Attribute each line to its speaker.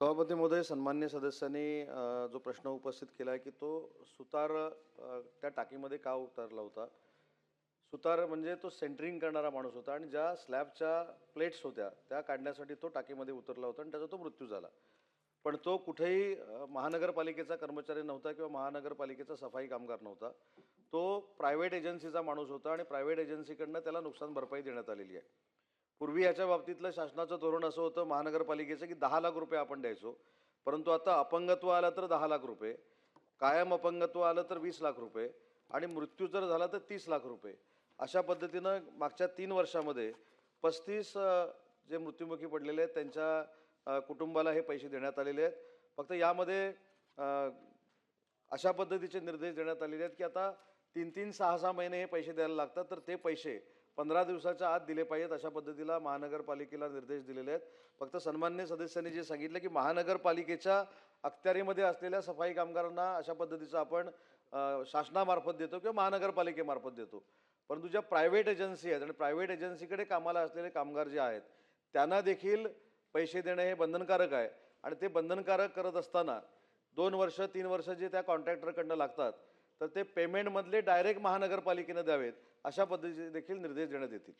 Speaker 1: सभापती महोदय सन्मान्य सदस्यांनी जो प्रश्न उपस्थित केला आहे की तो सुतार त्या टाकीमध्ये का उतरला होता? सुतार म्हणजे तो सेंटरिंग करणारा माणूस होता आणि ज्या स्लॅबच्या प्लेट्स होत्या त्या काढण्यासाठी तो टाकीमध्ये उतरला होता आणि त्याचा तो मृत्यू झाला. पण तो कुठेही महानगरपालिकेचा कर्मचारी नव्हता किंवा महानगरपालिकेचा सफाई कामगार नव्हता. तो प्रायव्हेट एजन्सीचा माणूस होता आणि प्रायव्हेट एजन्सीकडनं त्याला नुकसान भरपाई देण्यात आलेली आहे. पूर्वी याच्या बाबतीतलं शासनाचं धोरण असं होतं महानगरपालिकेचं की दहा लाख रुपये आपण द्यायचो. परंतु आता अपंगत्व आलं तर दहा लाख रुपये कायम अपंगत्व आलं तर वीस लाख रुपये आणि मृत्यू जर झाला तर तीस लाख रुपये. अशा पद्धतीनं मागच्या तीन वर्षामध्ये पस्तीस जे मृत्युमुखी पडलेले आहेत त्यांच्या कुटुंबाला हे पैसे देण्यात आलेले आहेत. फक्त यामध्ये अशा पद्धतीचे निर्देश देण्यात आलेले आहेत की आता तीन तीन सहा सहा महिने हे पैसे द्यायला लागतात तर ते पैसे पंधरा दिवसाच्या आत दिले पाहिजेत अशा पद्धतीला महानगरपालिकेला निर्देश दिलेले आहेत. फक्त सन्मान्य सदस्यांनी जे सांगितलं की महानगरपालिकेच्या अखत्यारीमध्ये असलेल्या सफाई कामगारांना अशा पद्धतीचं आपण शासनामार्फत देतो किंवा महानगरपालिकेमार्फत देतो. परंतु ज्या प्रायव्हेट एजन्सी आहेत आणि प्रायव्हेट एजन्सीकडे कामाला असलेले कामगार जे आहेत त्यांना देखील पैसे देणे हे बंधनकारक आहे. आणि ते बंधनकारक करत असताना दोन वर्ष तीन वर्ष जे त्या कॉन्ट्रॅक्टरकडनं लागतात तर ते पेमेंटमधले डायरेक्ट महानगरपालिकेनं द्यावेत. अशा पद्धतीचे देखील निर्देश देण्यात येतील.